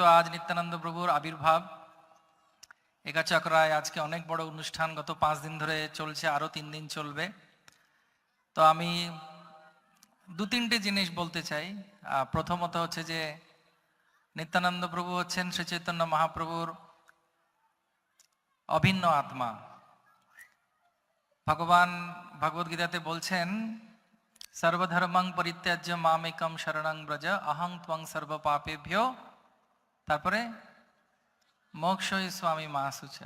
তো আজ নিত্যানন্দ প্রভুর আবির্ভাব। একাচকরায় আজকে অনেক বড় অনুষ্ঠান, গত পাঁচ দিন ধরে চলছে আরও তিন দিন চলবে। তো আমি দু তিনটে জিনিস বলতে চাই। প্রথমত হচ্ছে যে, নিত্যানন্দ প্রভু হচ্ছেন শ্রী চৈতন্য মহাপ্রভুর অভিন্ন আত্মা। ভগবান ভগবদ্গীতাতে বলছেন, সর্বধর্মং পরিত্যাজ্য মামেকম শরণং ব্রজ, অহং ত্বং সর্ব পাপেভ্য তারপরে, মোক্ষই স্বামী মাসুচ।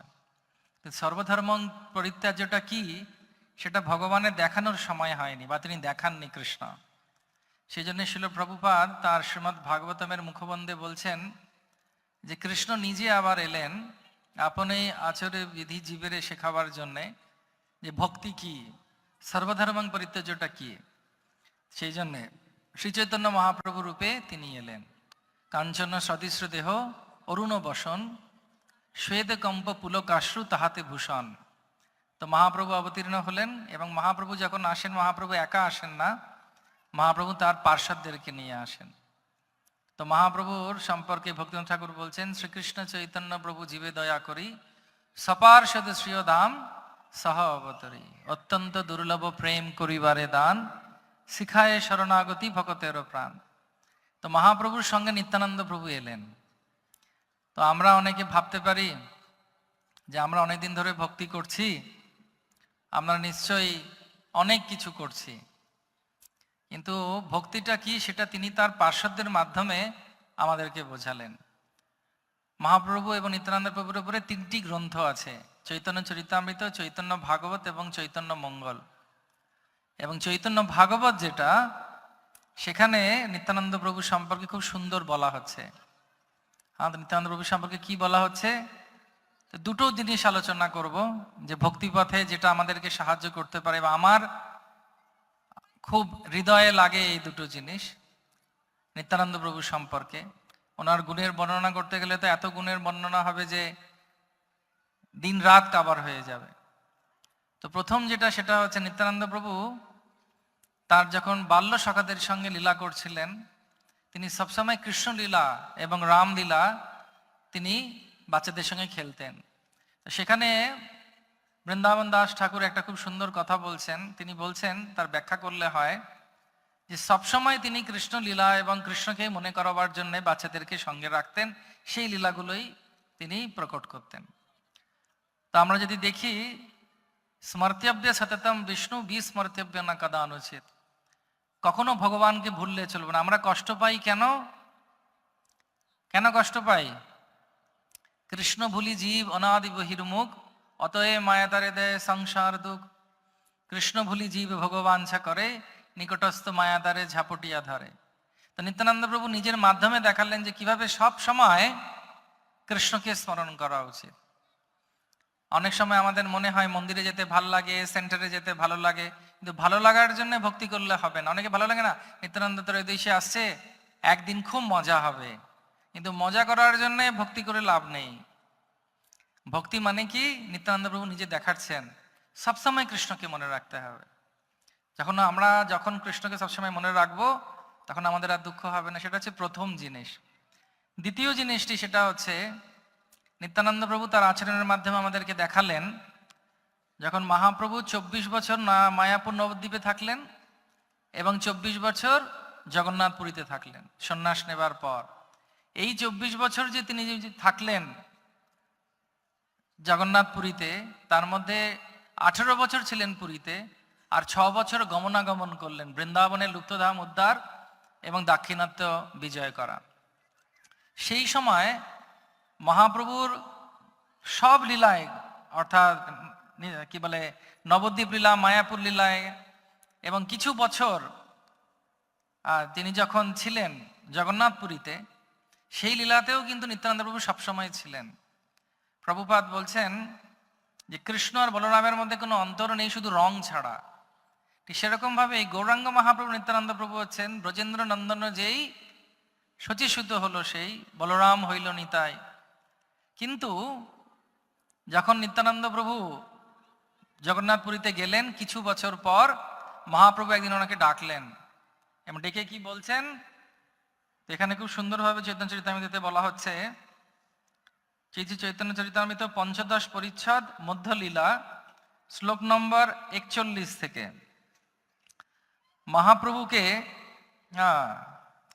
সর্বধর্ম পরিত্যাজ্যটা কি? সেটা ভগবানের দেখানোর সময় হয়নি বা তিনি দেখাননি কৃষ্ণ। সেই জন্য শিল প্রভুপাদ তার শ্রীমৎ ভাগবতমের মুখবন্ধে বলছেন যে, কৃষ্ণ নিজে আবার এলেন আপনি আচরে বিধি জীবেরে শেখাবার জন্যে যে, ভক্তি কি? সর্বধর্মং পরিত্যাজ্যটা কি? সেই জন্যে শ্রীচৈতন্য মহাপ্রভু রূপে তিনি এলেন। কাঞ্চন সদৃশ্য দেহ, অরুণ বসন শ্বেদ কম্প পুলকাশ্রু তাহাতে ভূষণ। তো মহাপ্রভু অবতীর্ণ হলেন এবং মহাপ্রভু যখন আসেন, মহাপ্রভু একা আসেন না, মহাপ্রভু তার পার্শ্বদেরকে নিয়ে আসেন। তো মহাপ্রভুর সম্পর্কে ভক্তিনাথ ঠাকুর বলছেন, শ্রীকৃষ্ণ চৈতন্য প্রভু জীবে দয়া করি সপার্ষদ শ্রীয় দাম সহ অবতরী। অত্যন্ত দুর্লভ প্রেম করিবারে দান, শিখায় শরণাগতি ভকতের প্রাণ। তো মহাপ্রভুর সঙ্গে নিত্যানন্দ প্রভু এলেন। তো আমরা অনেকে ভাবতে পারি যে আমরা অনেক দিন ধরে ভক্তি করছি, আমরা নিশ্চয়ই অনেক কিছু করছি। কিন্তু ভক্তিটা কি সেটা তিনি তার পার্শ্বদের মাধ্যমে আমাদেরকে বোঝালেন। মহাপ্রভু এবং নিত্যানন্দ প্রভুর উপরে তিনটি গ্রন্থ আছে, চৈতন্য চরিতামৃত, চৈতন্য ভাগবত এবং চৈতন্য মঙ্গল। এবং চৈতন্য ভাগবত যেটা সেখানে নিত্যানন্দ প্রভু সম্পর্কে খুব সুন্দর বলা হচ্ছে। হ্যাঁ নিত্যানন্দ প্রভু সম্পর্কে কি বলা হচ্ছে? দুটো জিনিস আলোচনা করব, যে ভক্তিপথে যেটা আমাদেরকে সাহায্য করতে পারে বা আমার খুব হৃদয়ে লাগে এই দুটো জিনিস, নিত্যানন্দ প্রভু সম্পর্কে। ওনার গুণের বর্ণনা করতে গেলে তো এত গুণের বর্ণনা হবে যে দিন রাত কাবার হয়ে যাবে। তো প্রথম যেটা সেটা হচ্ছে নিত্যানন্দ প্রভু তার যখন বাল্য সখাদের সঙ্গে লীলা করছিলেন, তিনি সবসময় কৃষ্ণ লীলা এবং রাম লীলা তিনি বাচ্চাদের সঙ্গে খেলতেন। সেখানে বৃন্দাবন দাস ঠাকুর একটা খুব সুন্দর কথা বলছেন। তিনি বলছেন, তার ব্যাখ্যা করলে হয় যে সবসময় তিনি কৃষ্ণ লীলা এবং কৃষ্ণকে মনে করাবার জন্য বাচ্চাদেরকে সঙ্গে রাখতেন, সেই লীলাগুলোই তিনি প্রকট করতেন। তো আমরা যদি দেখি স্মর্তব্য সততম বিষ্ণু বিস্মর্তব্য না কাদা অনুচিত কখনো ভগবানকে ভুললে চলবে না। আমরা কষ্ট পাই কেন? কেন কষ্ট পাই? কৃষ্ণ ভুলি জীব অনাদি বহির্মুখ অতএ মায়াতারে দেয় সংসার দুঃখ। কৃষ্ণ ভুলি জীব ভগবান ভগবাঞ্ছা করে, নিকটস্থ মায়াদারে ঝাপটিয়া ধরে। তো নিত্যানন্দ প্রভু নিজের মাধ্যমে দেখালেন যে কীভাবে সব সময় কৃষ্ণকে স্মরণ করা উচিত। অনেক সময় আমাদের মনে হয় মন্দিরে যেতে ভালো লাগে, সেন্টারে যেতে ভালো লাগে কিন্তু ভালো লাগার জন্য ভক্তি করলে হবে না। অনেকে ভালো লাগে না? নিত্যানন্দ ত্রয়োদশী আসছে, একদিন খুব মজা হবে। কিন্তু মজা করার জন্য ভক্তি করে লাভ নেই। ভক্তি মানে কি? নিত্যানন্দ প্রভু নিজে দেখাচ্ছেন। সবসময় কৃষ্ণকে মনে রাখতে হবে। যখন আমরা যখন কৃষ্ণকে সবসময় মনে রাখব, তখন আমাদের আর দুঃখ হবে না। সেটা হচ্ছে প্রথম জিনিস। দ্বিতীয় জিনিসটি সেটা হচ্ছে, নিত্যানন্দ প্রভু তার আচরণের মাধ্যমে আমাদেরকে দেখালেন যখন মহাপ্রভু চব্বিশ বছর না মায়াপুর নবদ্বীপে থাকলেন এবং চব্বিশ বছর জগন্নাথপুরীতে থাকলেন, সন্ন্যাস নেবার পর। এই চব্বিশ বছর যে তিনি থাকলেন জগন্নাথপুরীতে, তার মধ্যে আঠেরো বছর ছিলেন পুরীতে আর ছ বছর গমনাগমন করলেন বৃন্দাবনের লুপ্তধাম উদ্ধার এবং দাক্ষিণাত্য বিজয় করা। সেই সময় মহাপ্রভুর সব লীলায়, অর্থাৎ কি বলে, নবদ্বীপ লীলা, মায়াপুর লীলায় এবং কিছু বছর তিনি যখন ছিলেন জগন্নাথপুরীতে, সেই লীলাতেও কিন্তু নিত্যানন্দ প্রভু সবসময় ছিলেন। প্রভুপাত বলছেন যে, কৃষ্ণ আর বলরামের মধ্যে কোনো অন্তর নেই, শুধু রং ছাড়া। ঠিক সেরকম ভাবে এই গৌরাঙ্গ মহাপ্রভু নিত্যানন্দ প্রভু হচ্ছেন ব্রজেন্দ্র নন্দন যেই শচীসূত হলো সেই, বলরাম হইল নিতাই। কিন্তু যখন নিত্যানন্দ প্রভু জগন্নাথপুরীতে গেলেন কিছু বছর পর মহাপ্রভু একদিন ওনাকে ডাকলেন। এবং ডেকে কি বলছেন? এখানে খুব সুন্দরভাবে চৈতন্য চরিতামিতে বলা হচ্ছে শ্রী চৈতন্য চরিতামিত পঞ্চদশ পরিচ্ছদ, মধ্যলীলা, শ্লোক নম্বর একচল্লিশ থেকে। মহাপ্রভুকে হ্যাঁ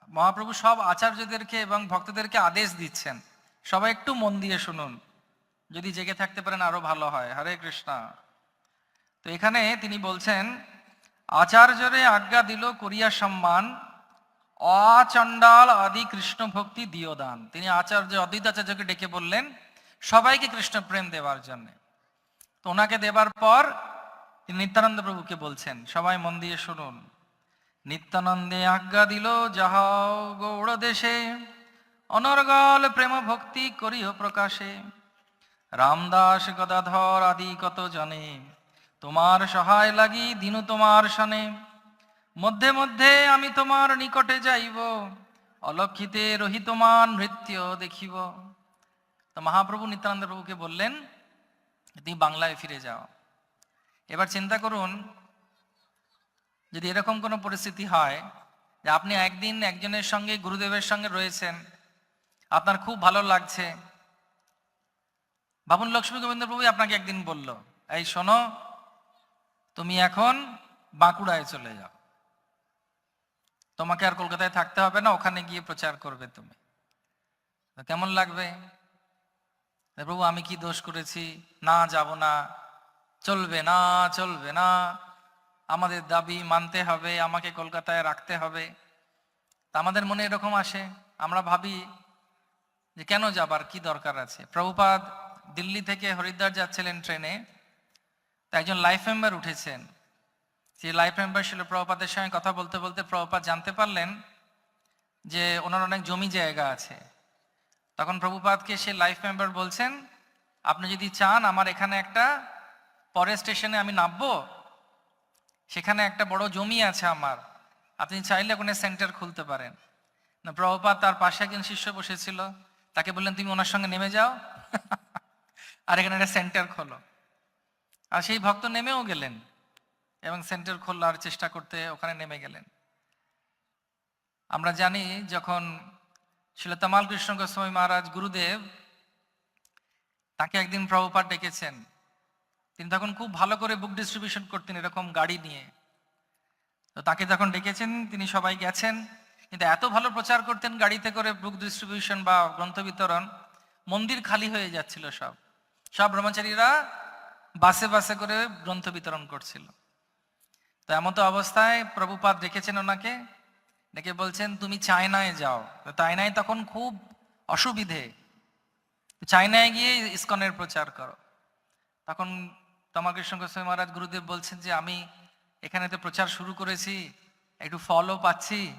মহাপ্রভু সব আচার্যদেরকে এবং ভক্তদেরকে আদেশ দিচ্ছেন। সবাই একটু মন দিয়ে শুনুন। যদি জেগে থাকতে পারেন আরও ভালো হয়। হরে কৃষ্ণা। এখানে তিনি বলছেন, আচার্যরে আজ্ঞা দিল করিয়া সম্মান, অচণ্ডাল আদি কৃষ্ণ ভক্তি দিও দান। তিনি আচার্য অদ্বৈত আচার্যকে ডেকে বললেন, সবাইকে কৃষ্ণ প্রেম দেওয়ার জন্য। তো ওনাকে দেবার পর তিনি নিত্যানন্দ প্রভুকে বলছেন, সবাই মন দিয়ে শুনুন। নিত্যানন্দে আজ্ঞা দিল যাহাও গৌড় দেশে, অনর্গল প্রেম ভক্তি করিও প্রকাশে। রামদাস গদাধর আদি কত জানে তোমার সহায় লাগি দিনু তোমার সনে। মধ্যে মধ্যে আমি তোমার নিকটে যাইব, অলক্ষিতে রহিতমান নৃত্য দেখিব। তো মহাপ্রভু নিত্যানন্দ প্রভুকে বললেন, তুমি বাংলায় ফিরে যাও। এবার চিন্তা করুন, যদি এরকম কোনো পরিস্থিতি হয় যে আপনি একদিন একজনের সঙ্গে, গুরুদেবের সঙ্গে রয়েছেন, আপনার খুব ভালো লাগছে। ভাবুন লক্ষ্মী গোবিন্দ প্রভু আপনাকে একদিন বলল, এই শোনো তুমি এখন বাঁকুড়ায় চলে যাও। তোমাকে আর কলকাতায় থাকতে হবে না, ওখানে গিয়ে প্রচার করবে তুমি। কেমন লাগবে? প্রভু, আমি কি দোষ করেছি? না, যাব না। চলবে না চলবে না। আমাদের দাবি মানতে হবে, আমাকে কলকাতায় রাখতে হবে। আমাদের মনে এরকম আসে। আমরা ভাবি যে কেন যাবার কি দরকার আছে? প্রভুপাদ দিল্লি থেকে হরিদ্বার যাচ্ছিলেন ট্রেনে। তো একজন লাইফ মেম্বার উঠেছেন। যে লাইফ মেম্বার ছিল প্রভুপাদের সঙ্গে কথা বলতে বলতে প্রভুপাদ জানতে পারলেন যে ওনার অনেক জমি জায়গা আছে। তখন প্রভুপাদকে সে লাইফ মেম্বার বলছেন, আপনি যদি চান আমার এখানে একটা পরের স্টেশনে আমি নামবো, সেখানে একটা বড় জমি আছে আমার, আপনি চাইলে ওখানে সেন্টার খুলতে পারেন। না প্রভুপাদ তার পাশে একজন শিষ্য বসেছিল, তাকে বললেন, তুমি ওনার সঙ্গে নেমে যাও, আর এখানে একটা সেন্টার খোলো। আর সেই ভক্ত নেমেও গেলেন এবং সেন্টার খোলার চেষ্টা করতে ওখানে নেমে গেলেন। আমরা জানি যখন ছিল তামাল কৃষ্ণ গোস্বামী মহারাজ গুরুদেব তাকে একদিন প্রভুপাত ডেকেছেন, তিনি তখন খুব ভালো করে বুক ডিস্ট্রিবিউশন করতেন এরকম গাড়ি নিয়ে। তো তাকে যখন ডেকেছেন, তিনি সবাই গেছেন, কিন্তু এত ভালো প্রচার করতেন গাড়িতে করে বুক ডিস্ট্রিবিউশন বা গ্রন্থ বিতরণ, মন্দির খালি হয়ে যাচ্ছিল সব। সব ব্রহ্মচারীরা বাসে বাসে করে গ্রন্থ বিতরণ করছিল। তো এমন তো অবস্থায় প্রভুপাদ রেখেছেন ওনাকে, ডেকে বলছেন, তুমি চায়নায় যাও। তো চায়নায় তখন খুব অসুবিধে। চায়নায় গিয়ে ইস্কনের প্রচার করো। তখন তমাকৃষ্ণ গোস্বামী মহারাজ গুরুদেব বলছেন যে, আমি এখানে তো প্রচার শুরু করেছি, একটু ফলও পাচ্ছি।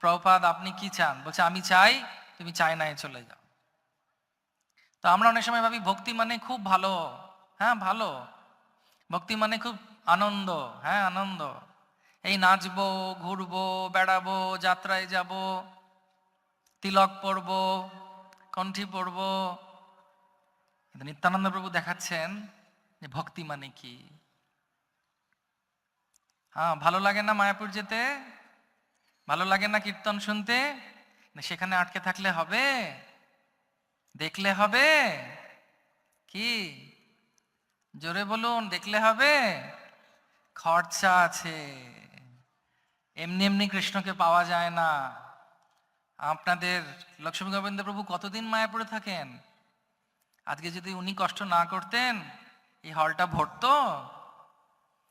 প্রভুপাদ, আপনি কি চান? বলছে, আমি চাই তুমি চায়নায় চলে যাও। তো আমরা অনেক সময় ভাবি, ভক্তি মানে খুব ভালো হ্যাঁ ভালো। ভক্তি মানে খুব আনন্দ হ্যাঁ আনন্দ। এই নাচবো, ঘুরবো, বেড়াবো, যাত্রায় যাব, তিলক পরবো কণ্ঠী পরবো কিন্তু নিত্যানন্দ প্রভু দেখাচ্ছেন যে ভক্তি মানে কি। হ্যাঁ ভালো লাগে না মায়াপুর যেতে? ভালো লাগে না কীর্তন শুনতে? সেখানে আটকে থাকলে হবে? দেখলে হবে? কি? জোরে বলুন, দেখলে হবে। খরচা আছে। এমনি এমনি কৃষ্ণকে পাওয়া যায় না। আপনাদের লক্ষ্মী গোবিন্দ প্রভু কতদিন মায়াপুরে থাকেন? আজকে যদি উনি কষ্ট না করতেন, এই হলটা ভরতো?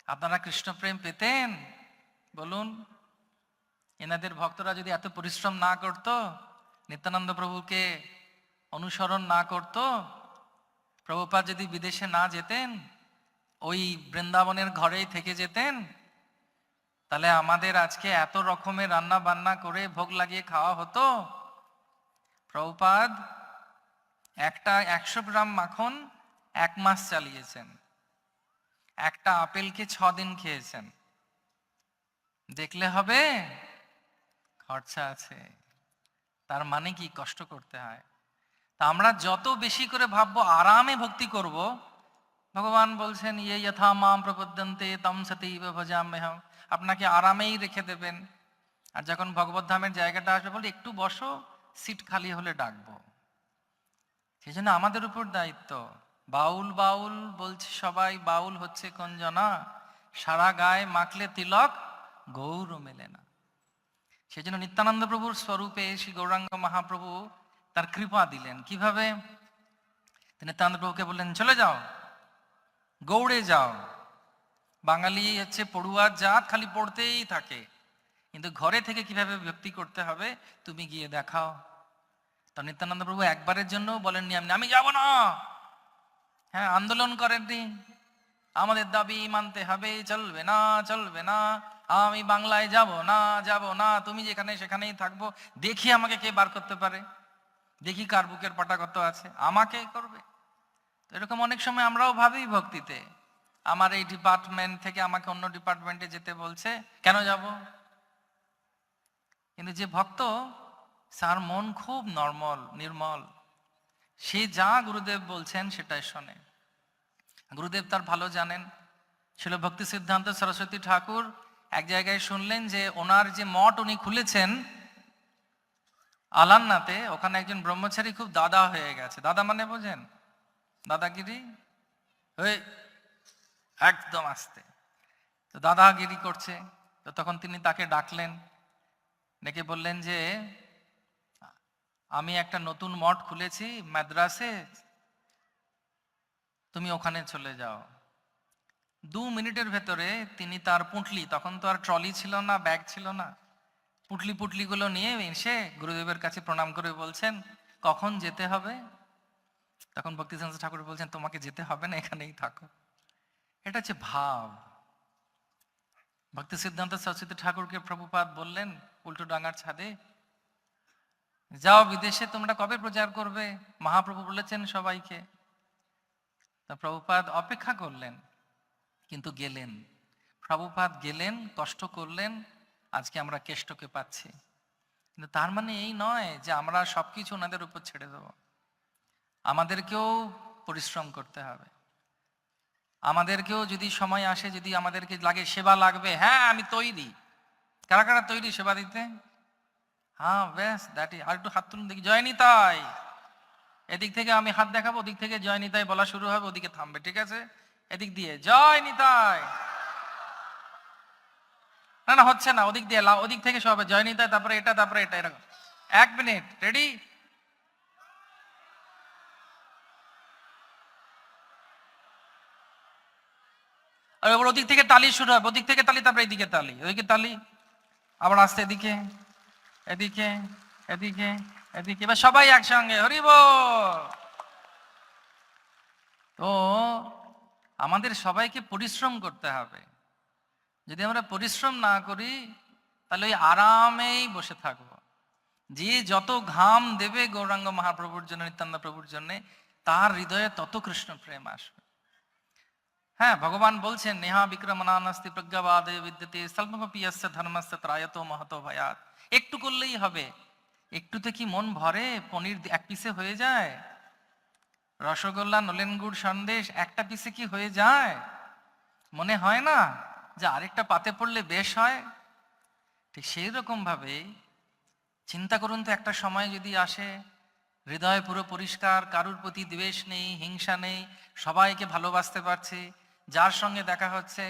আপনারা কৃষ্ণ প্রেম পেতেন? বলুন, এনাদের ভক্তরা যদি এত পরিশ্রম না করত, নিত্যানন্দ প্রভুকে অনুসরণ না করত প্রভুপাদ যদি বিদেশে না যেতেন, ওই বৃন্দাবনের ঘরেই থেকে যেতেন, তাহলে আমাদের আজকে এত রকমের রান্না বান্না করে ভোগ লাগিয়ে খাওয়া হতো। প্রভুপাদ একটা একশো গ্রাম মাখন এক মাস চালিয়েছেন। একটা আপেলকে ছ দিন খেয়েছেন। দেখলে হবে? খরচা আছে। তার মানে কি কষ্ট করতে হয়? তা আমরা যত বেশি করে ভাববো, আরামে ভক্তি করব, ভগবান বলছেন ইয়ে যথা মাম প্রপদ্যন্তে, তম সতীব ভজাম্যহম। আপনাকে আরামেই রেখে দেবেন। আর যখন ভগবত ধামের জায়গাটা আসবে বলে একটু বসো, সিট খালি হলে ডাকবো। সেই জন্য আমাদের উপর দায়িত্ব। বাউল বাউল বলছে সবাই, বাউল হচ্ছে কোন জনা? সারা গায়ে মাখলে তিলক গৌর মেলে না। সেই জন্য নিত্যানন্দ প্রভুর স্বরূপে, শ্রী গৌরাঙ্গ মহাপ্রভু তার কৃপা দিলেন। কীভাবে? তিনি নিত্যানন্দ বললেন, চলে যাও, গৌড়ে যাও। বাঙালি হচ্ছে পড়ুয়ার জাত খালি পড়তেই থাকে। কিন্তু ঘরে থেকে কীভাবে ব্যক্তি করতে হবে, তুমি গিয়ে দেখাও। তো নিত্যানন্দ প্রভু একবারের জন্য বলেননি, আমি আমি যাব না। হ্যাঁ আন্দোলন করেননি আমাদের দাবি মানতে হবে, চলবে না চলবে না। আমি বাংলায় যাব না যাব না। তুমি যেখানে সেখানেই থাকব। দেখি আমাকে কে বার করতে পারে। দেখি কার বুকের পাটা কত আছে। আমাকে করবে। তো এরকম অনেক সময় আমরাও ভাবি ভক্তিতে। আমার এই ডিপার্টমেন্ট থেকে আমাকে অন্য ডিপার্টমেন্টে যেতে বলছে, কেন যাব? কিন্তু যে ভক্ত, তার মন খুব নর্মল, নির্মল। সে যা গুরুদেব বলছেন সেটাই শোনে। গুরুদেব তার ভালো জানেন। ছিল ভক্তি সিদ্ধান্ত সরস্বতী ঠাকুর এক জায়গায় শুনলেন যে ওনার যে মঠ উনি খুলেছেন আলান্নাতে ওখানে একজন ব্রহ্মচারী খুব দাদা হয়ে গেছে। দাদা মানে বোঝেন? দাদাগিরি? ওই একদম আসতে। তো দাদাগিরি করছে। তো তখন তিনি তাকে ডাকলেন। ডেকে বললেন যে, আমি একটা নতুন মঠ খুলেছি মাদ্রাসে। তুমি ওখানে চলে যাও। দু মিনিটের ভেতরে তিনি তার পুঁটলি, তখন তো আর ট্রলি ছিল না, ব্যাগ ছিল না পুটলি পুটলিগুলো নিয়ে এসে গুরুদেবের কাছে প্রণাম করে বলছেন, কখন যেতে হবে? তখন ভক্তি ঠাকুর বলছেন, তোমাকে যেতে হবে না, এখানেই থাকো। এটা হচ্ছে ভাব। ভক্তি সিদ্ধান্ত সরস্বতী ঠাকুরকে প্রভুপাদ বললেন, উল্টো ডাঙ্গার ছাদে যাও বিদেশে, তোমরা কবে প্রচার করবে? মহাপ্রভু বলেছেন সবাইকে। তা প্রভুপাদ অপেক্ষা করলেন, কিন্তু গেলেন। প্রভুপাদ গেলেন, কষ্ট করলেন আজকে আমরা কেষ্টকে পাচ্ছি। কিন্তু তার মানে এই নয় যে আমরা সবকিছু ওনাদের উপর ছেড়ে দেব। আমাদেরকেও পরিশ্রম করতে হবে। আমাদেরকেও যদি সময় আসে, যদি আমাদেরকে লাগে, সেবা লাগবে হ্যাঁ আমি তৈরি। কারা কারা তৈরি সেবা দিতে? হ্যাঁ ব্যাস দ্যাট আর একটু হাত তুলুন দেখি। জয়নি তাই এদিক থেকে আমি হাত দেখাবো, ওদিক থেকে জয় নিতাই বলা শুরু হবে, ওদিকে থামবে, ঠিক আছে? এদিক দিয়ে। জয় নিতাই না না, হচ্ছে না, ওদিক দিয়ে ওদিক থেকে সব জয় নিতাই তারপরে এটা তারপরে এটা, এরকম। এক মিনিট, রেডি? ওদিক থেকে তালি শুরু হবে ওদিক থেকে তালি, তারপরে এদিকে তালি, ওদিকে তালি। আবার আসতে এদিকে এদিকে এদিকে এদিকে, এবার সবাই একসঙ্গে হরিব তো আমাদের সবাইকে পরিশ্রম করতে হবে। যদি আমরা পরিশ্রম না করি, তাহলে ওই আরামেই বসে থাকব। যে যত ঘাম দেবে গৌরাঙ্গ মহাপ্রভুর জন্য, নিত্যানন্দ প্রভুর জন্য, তার হৃদয়ে তত কৃষ্ণ প্রেম আসবে। হ্যাঁ ভগবান বলছেন, নেহা বিক্রমণানাস্তি প্রজ্ঞাবাদে বিদ্যতে স্বল্পপিয়স্য ধর্মস্য ত্রায়ত মহত ভয়াত একটু করলেই হবে। একটুতে কি মন ভরে? পনির এক পিসে হয়ে যায়? রসগোল্লা, নলেন গুড়, সন্দেশ, একটা পিসে কি হয়ে যায়? মনে হয় না? যে আরেকটা পাতে পড়লে বেশ হয়, ঠিক সেই রকম ভাবে চিন্তা করুন তো একটা সময় যদি আসে, হৃদয় পুরো পরিষ্কার, কারুর প্রতি দ্বেষ নেই, হিংসা নেই, সবাইকে ভালোবাসতে পারছি, যার সঙ্গে দেখা হচ্ছে,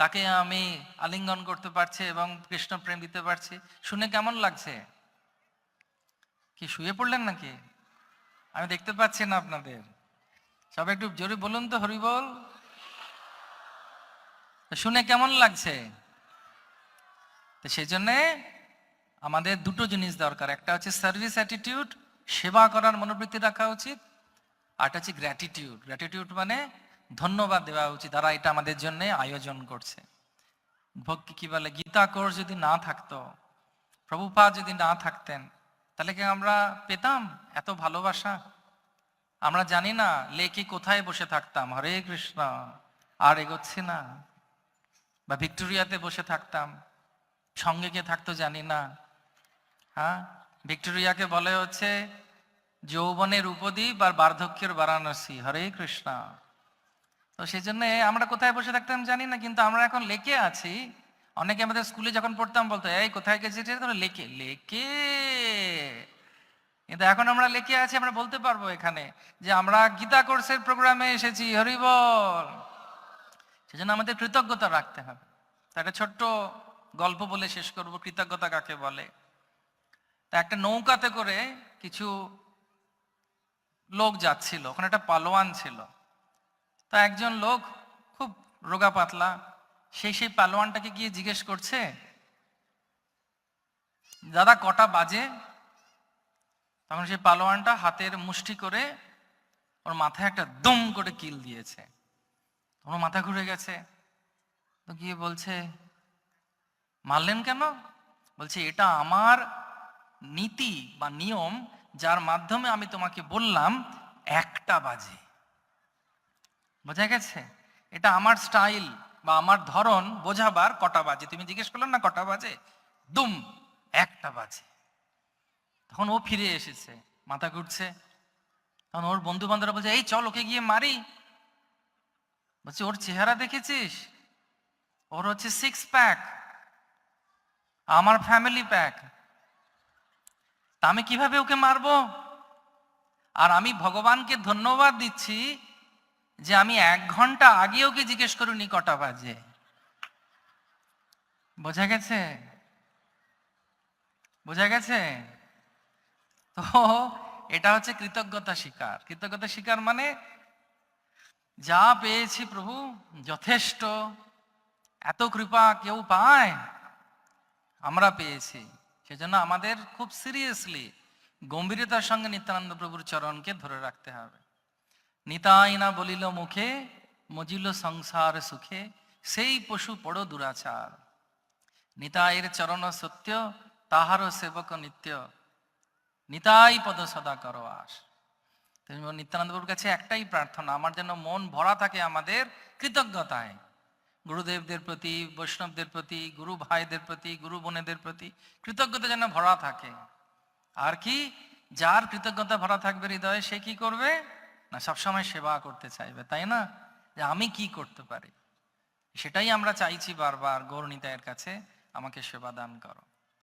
তাকে আমি আলিঙ্গন করতে পারছি এবং কৃষ্ণ প্রেম দিতে পারছি, শুনে কেমন লাগছে? কি শুয়ে পড়লেন নাকি? আমি দেখতে পাচ্ছি না আপনাদের। সবাই একটু জোরে বলুন তো, হরিবল। শুনে কেমন লাগছে? তো সেই জন্যে আমাদের দুটো জিনিস দরকার। একটা হচ্ছে সার্ভিস অ্যাটিটিউড সেবা করার মনোবৃত্তি রাখা উচিত। আর একটা হচ্ছে গ্র্যাটিটিউড গ্র্যাটিটিউড মানে ধন্যবাদ দেওয়া উচিত। তারা এটা আমাদের জন্য আয়োজন করছে। ভক্তি কি বলে? গীতা কোর্স যদি না থাকতো, প্রভুপা যদি না থাকতেন, তাহলে কি আমরা পেতাম এত ভালোবাসা? আমরা জানি না লেকে কোথায় বসে থাকতাম? হরে কৃষ্ণ, আর এগোচ্ছি না। বা ভিক্টোরিয়াতে বসে থাকতাম, সঙ্গে কে থাকতো জানি না। হ্যাঁ? ভিক্টোরিয়াকে বলে হচ্ছে, যৌবনের উপদ্বীপ আর বার্ধক্যের বারাণসী। হরে কৃষ্ণ। তো সেই জন্য আমরা কোথায় বসে থাকতাম জানি না, কিন্তু আমরা এখন লেকে আছি। অনেকে আমাদের স্কুলে যখন পড়তাম বলতো, এই, কোথায় গেছিস রে?" লেকে লেকে। কিন্তু এখন আমরা লেকে আছি, আমরা বলতে পারব এখানে যে আমরা গীতা কোর্সের প্রোগ্রামে এসেছি। হরিবল সেজন্য আমাদের কৃতজ্ঞতা রাখতে হবে। তা একটা ছোট্ট গল্প বলে শেষ করব, কৃতজ্ঞতা কাকে বলে? তা একটা নৌকাতে করে কিছু লোক যাচ্ছিল, ওখানে একটা পালোয়ান ছিল। তা একজন লোক খুব রোগা পাতলা সেই সেই পালোয়ানটাকে গিয়ে জিজ্ঞেস করছে, দাদা, কটা বাজে? তখন সেই পালোয়ানটা হাতের মুষ্টি করে ওর মাথায় একটা দম করে কিল দিয়েছে। ওর মাথা ঘুরে গেছে। তো গিয়ে বলছে, মারলেন কেন? বলছে, এটা আমার নীতি বা নিয়ম যার মাধ্যমে আমি তোমাকে বললাম একটা বাজে। বোঝা গেছে? এটা আমার স্টাইল বা আমার ধরন বোঝাবার কটা বাজে। তুমি জিজ্ঞেস করলে না কটা বাজে? দুম, একটা বাজে। তখন ও ফিরে এসেছে, মাথা ঘুরছে। তখন ওর বন্ধু বান্ধবরা বলছে, এই চল, ওকে গিয়ে মারি। বলছে, ওর চেহারা দেখেছিস? ওর হচ্ছে সিক্স প্যাক আমার ফ্যামিলি প্যাক তা আমি কীভাবে ওকে মারবো? আর আমি ভগবানকে ধন্যবাদ দিচ্ছি যে আমি এক ঘণ্টা আগে ওকে জিজ্ঞেস করিনি কটা বাজে। বোঝা গেছে? বোঝা গেছে? তো এটা হচ্ছে কৃতজ্ঞতা স্বীকার কৃতজ্ঞতা স্বীকার মানে যা পেয়েছি প্রভু, যথেষ্ট। এত কৃপা কেউ পায়? আমরা পেয়েছি। সেজন্য আমাদের খুব সিরিয়াসলি গম্ভীরতার সঙ্গে নিত্যানন্দ প্রভুর চরণকে ধরে রাখতে হবে। নিতাই না বলিল মুখে, মজিল সংসার সুখে, সেই পশু পড়ো দুরাচার। নিতাইয়ের চরণ সত্য তাহার সেবক নিত্য। নিতাই পদ সদা করো আস তুমি নিত্যানন্দ প্রভুর কাছে একটাই প্রার্থনা, আমার যেন মন ভরা থাকে আমাদের কৃতজ্ঞতায়। গুরুদেবদের প্রতি, বৈষ্ণবদের প্রতি, গুরু ভাইদের প্রতি, গুরু বোনেদের প্রতি কৃতজ্ঞতা যেন ভরা থাকে। আর কি? যার কৃতজ্ঞতা ভরা থাকবে হৃদয়ে, সে কি করবে? না, সবসময় সেবা করতে চাইবে, তাই না? যে আমি কি করতে পারি? সেটাই আমরা চাইছি বারবার, গৌরনীতায়ের কাছে, আমাকে সেবা দান করো।